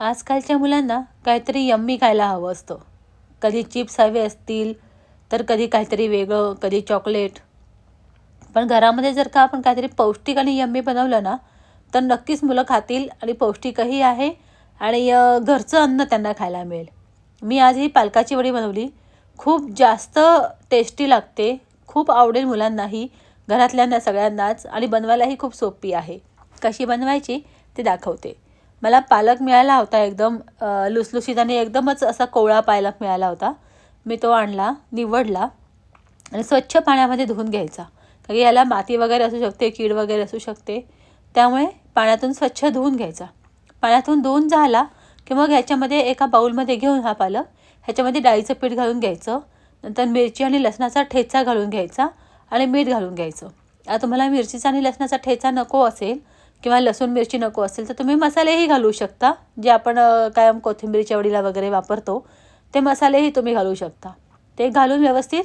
आजकालच्या मुलांना काहीतरी यम्मी खायला हवं असतं. कधी चिप्स हवे असतील तर कधी काहीतरी वेगळं कधी चॉकलेट. पण घरामध्ये जर का आपण काहीतरी पौष्टिक आणि यम्मी बनवलं ना तर नक्कीच मुलं खातील आणि पौष्टिकही आहे आणि घरचं अन्न त्यांना खायला मिळेल. मी आज ही पालकाची वडी बनवली. खूप जास्त टेस्टी लागते खूप आवडेल मुलांनाही घरातल्यांना सगळ्यांनाच आणि बनवायलाही खूप सोपी आहे. कशी बनवायची ते दाखवते. मला पालक मिळाला होता एकदम लुसलुशीत आणि एकदमच असा कोवळा पालक मिळाला होता. मी तो आणला निवडला आणि स्वच्छ पाण्यामध्ये धुवून घ्यायचा. कारण याला माती वगैरे असू शकते कीड वगैरे असू शकते. त्यामुळे पाण्यातून स्वच्छ धुवून घ्यायचा. पाण्यातून धुवून झाला की मग ह्याच्यामध्ये एका बाऊलमध्ये घेऊन हा पालक ह्याच्यामध्ये डाळीचं पीठ घालून घ्यायचं. नंतर मिरची आणि लसणाचा ठेचा घालून घ्यायचा आणि मीठ घालून घ्यायचं. आता तुम्हाला मिरचीचा आणि लसणाचा ठेचा नको असेल किंवा लसूण मिरची नको असेल तर तुम्ही मसालेही घालू शकता. जे आपण कायम कोथिंबीरच्या वडीला वगैरे वापरतो ते मसालेही तुम्ही घालू शकता. ते घालून व्यवस्थित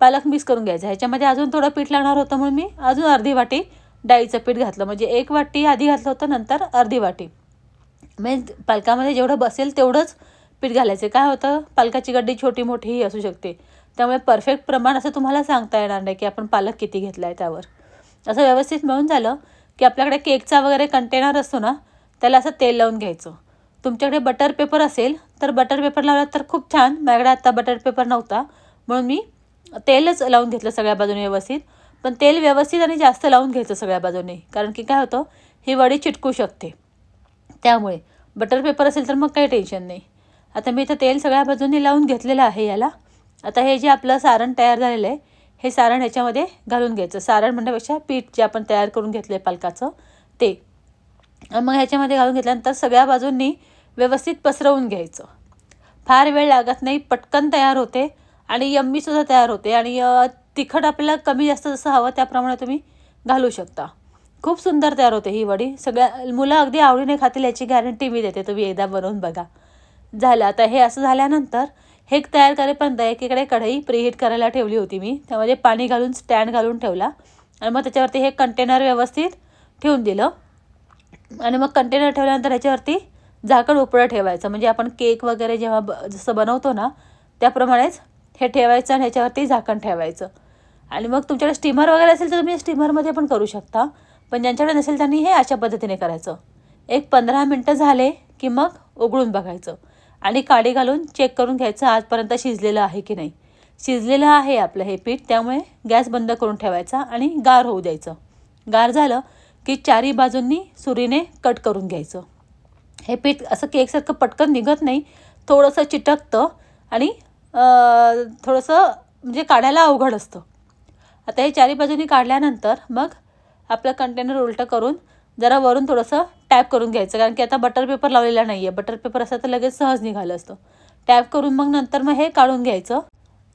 पालक मिक्स करून घ्यायचा. ह्याच्यामध्ये अजून थोडं पीठ लागणार होतं म्हणून मी अजून अर्धी वाटी डाळीचं पीठ घातलं. म्हणजे एक वाटी आधी घातलं होतं नंतर अर्धी वाटी. म्हणजे पालकामध्ये जेवढं बसेल तेवढंच पीठ घालायचं. काय होतं पालकाची गड्डी छोटी मोठीही असू शकते. त्यामुळे परफेक्ट प्रमाण असं तुम्हाला सांगता येणार नाही की आपण पालक किती घेतला आहे त्यावर. असं व्यवस्थित मिळून झालं. की आपल्याकडे केकचा वगैरे कंटेनर असतो ना त्याला असं तेल लावून घ्यायचं. तुमच्याकडे बटर पेपर असेल तर बटर पेपर लावला तर खूप छान. माझ्याकडे आत्ता बटर पेपर नव्हता. म्हणून मी तेलच लावून घेतलं सगळ्या बाजूने व्यवस्थित. पण तेल व्यवस्थित आणि जास्त लावून घ्यायचं सगळ्या बाजूने. कारण की काय होतं ही वडी चिटकू शकते. त्यामुळे बटर पेपर असेल तर मग काही टेन्शन नाही. आता मी इथं तेल सगळ्या बाजूंनी लावून घेतलेलं आहे याला. आता हे जे आपलं सारण तयार झालेलं आहे हे सारण ह्याच्यामध्ये घालून घ्यायचं. सारण म्हणण्यापेक्षा पीठ जे आपण तयार करून घेतलं आहे पालकाचं ते. मग ह्याच्यामध्ये घालून घेतल्यानंतर सगळ्या बाजूंनी व्यवस्थित पसरवून घ्यायचं. फार वेळ लागत नाही पटकन तयार होते आणि यम्मीसुद्धा तयार होते आणि तिखट आपल्याला कमी जास्त जसं हवं त्याप्रमाणे तुम्ही घालू शकता. खूप सुंदर तयार होते ही वडी. सगळ्या मुलं अगदी आवडीने खातील याची गॅरंटी मी देते. तुम्ही एकदा बनवून बघा. झालं. आता हे असं झाल्यानंतर हे तयार करेपर्यंत एकीकडे कढई प्रीहीट करायला ठेवली होती मी. त्यामध्ये पाणी घालून स्टँड घालून ठेवला. आणि मग त्याच्यावरती हे कंटेनर व्यवस्थित ठेवून दिलं. आणि मग कंटेनर ठेवल्यानंतर ह्याच्यावरती झाकण उपळं ठेवायचं. म्हणजे आपण केक वगैरे जेव्हा ब जसं बनवतो ना त्याप्रमाणेच हे ठेवायचं आणि ह्याच्यावरती झाकण ठेवायचं. आणि मग तुमच्याकडे स्टीमर वगैरे असेल तर तुम्ही स्टीमरमध्ये पण करू शकता. पण ज्यांच्याकडे नसेल त्यांनी हे अशा पद्धतीने करायचं. एक पंधरा मिनटं झाले की मग उघडून बघायचं. आणि काडी घालून चेक करून घ्यायचं आजपर्यंत शिजलेलं आहे की नाही. शिजलेलं आहे आपलं हे पीठ त्यामुळे गॅस बंद करून ठेवायचा आणि गार होऊ द्यायचं. गार झालं की चारी बाजूंनी सुरीने कट करून घ्यायचं. हे पीठ असं केकसारखं पटकन निघत नाही थोडंसं चिटकतं आणि थोडंसं म्हणजे काढायला अवघड असतं. आता हे चारी बाजूनी काढल्यानंतर मग आपलं कंटेनर उलटं करून जरा वरून थोडंसं टॅप करून घ्यायचं कारण की आता बटर पेपर लावलेला नाही आहे बटर पेपर असं तर लगेच सहज निघालं असतं. टॅप करून मग नंतर मग हे काढून घ्यायचं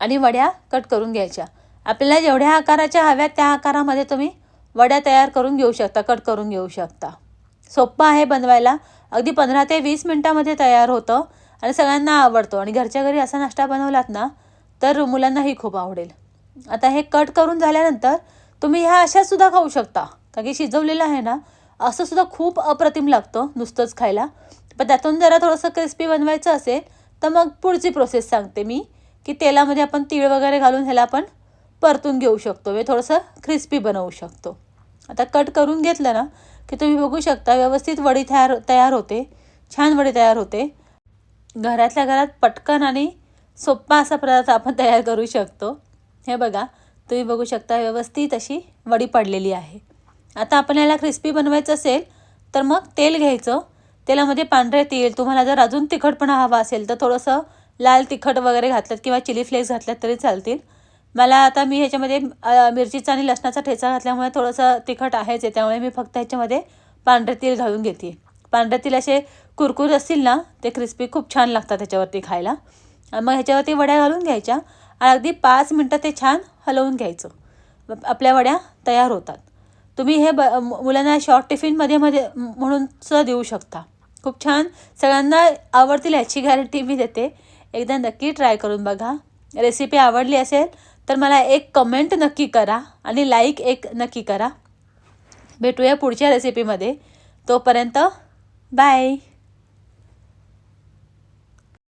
आणि वड्या कट करून घ्यायच्या. आपल्याला जेवढ्या आकाराच्या हव्या त्या आकारामध्ये तुम्ही वड्या तयार करून घेऊ शकता कट करून घेऊ शकता. सोपं आहे बनवायला. अगदी पंधरा ते वीस मिनटामध्ये तयार होतं आणि सगळ्यांना आवडतो. आणि घरच्या घरी असा नाश्ता बनवलात ना तर मुलांनाही खूप आवडेल. आता हे कट करून झाल्यानंतर तुम्ही ह्या अशा सुद्धा खाऊ शकता. कारण की शिजवलेलं आहे ना असं सुद्धा खूप अप्रतिम लागतं नुसतंच खायला. पण त्यातून जरा थोडंसं क्रिस्पी बनवायचं असेल तर मग पुढची प्रोसेस सांगते मी की तेलामध्ये आपण तीळ वगैरे घालून ह्याला आपण परतून घेऊ शकतो. म्हणजे थोडंसं क्रिस्पी बनवू शकतो. आता कट करून घेतलं ना की तुम्ही बघू शकता व्यवस्थित वडी तयार तयार होते. छान वडी तयार होते. घरातल्या घरात पटकन आणि सोप्पा असा पदार्थ आपण तयार करू शकतो. हे बघा तुम्ही बघू शकता व्यवस्थित अशी वडी पडलेली आहे. आता आपण याला क्रिस्पी बनवायचं असेल तर मग तेल घ्यायचं. तेलामध्ये पांढरे तेल तुम्हाला जर अजून तिखटपणा हवा असेल तर थोडंसं लाल तिखट वगैरे घातलं किंवा चिली फ्लेक्स घातल्यात तरी चालतील. मला आता मी ह्याच्यामध्ये मिरचीचा आणि लसणाचा ठेचा घातल्यामुळे थोडंसं तिखट आहेच आहे त्यामुळे मी फक्त ह्याच्यामध्ये पांढरे तेल घालून घेते. पांढरे तेल असे कुरकुर असतील ना ते क्रिस्पी खूप छान लागतात त्याच्यावरती खायला. मग ह्याच्यावरती वड्या घालून घ्यायच्या आणि अगदी पाच मिनटं ते छान हलवून घ्यायचं. आपल्या वड्या तयार होतात. तुम्ही हे ब मुलांना शॉर्ट टिफिनमध्ये मध्ये म्हणून सुद्धा देऊ शकता. खूप छान. सगळ्यांना आवडतील याची गॅरंटी मी देते. एकदा नक्की ट्राय करून बघा. रेसिपी आवडली असेल तर मला एक कमेंट नक्की करा आणि लाईक एक नक्की करा. भेटूया पुढच्या रेसिपीमध्ये तोपर्यंत बाय